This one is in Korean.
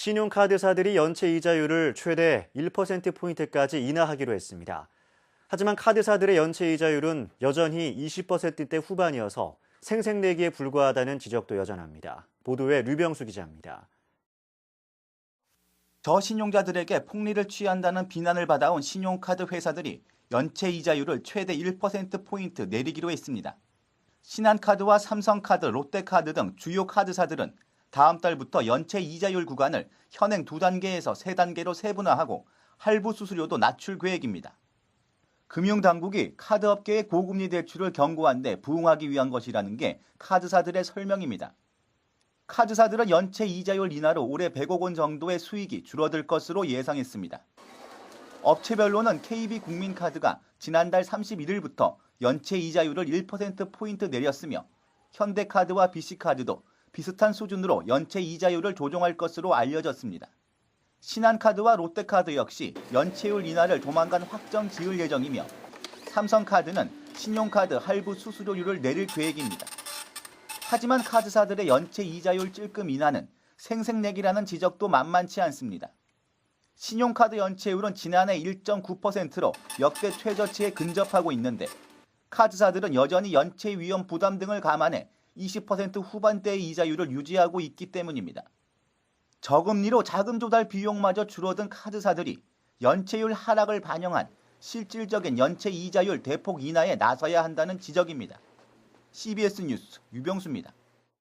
신용카드사들이 연체 이자율을 최대 1%포인트까지 인하하기로 했습니다. 하지만 카드사들의 연체 이자율은 여전히 20%대 후반이어서 생색내기에 불과하다는 지적도 여전합니다. 보도에 류병수 기자입니다. 저신용자들에게 폭리를 취한다는 비난을 받아온 신용카드 회사들이 연체 이자율을 최대 1%포인트 내리기로 했습니다. 신한카드와 삼성카드, 롯데카드 등 주요 카드사들은 다음 달부터 연체 이자율 구간을 현행 두 단계에서 세 단계로 세분화하고 할부 수수료도 낮출 계획입니다. 금융당국이 카드업계의 고금리 대출을 경고한 데 부응하기 위한 것이라는 게 카드사들의 설명입니다. 카드사들은 연체 이자율 인하로 올해 100억 원 정도의 수익이 줄어들 것으로 예상했습니다. 업체별로는 KB국민카드가 지난달 31일부터 연체 이자율을 1%포인트 내렸으며 현대카드와 BC카드도 비슷한 수준으로 연체 이자율을 조정할 것으로 알려졌습니다. 신한카드와 롯데카드 역시 연체율 인하를 조만간 확정 지을 예정이며 삼성카드는 신용카드 할부 수수료율을 내릴 계획입니다. 하지만 카드사들의 연체 이자율 찔끔 인하는 생색내기라는 지적도 만만치 않습니다. 신용카드 연체율은 지난해 1.9%로 역대 최저치에 근접하고 있는데 카드사들은 여전히 연체 위험 부담 등을 감안해 20% 후반대의 이자율을 유지하고 있기 때문입니다. 저금리로 자금 조달 비용마저 줄어든 카드사들이 연체율 하락을 반영한 실질적인 연체 이자율 대폭 인하에 나서야 한다는 지적입니다. CBS 뉴스 유병수입니다.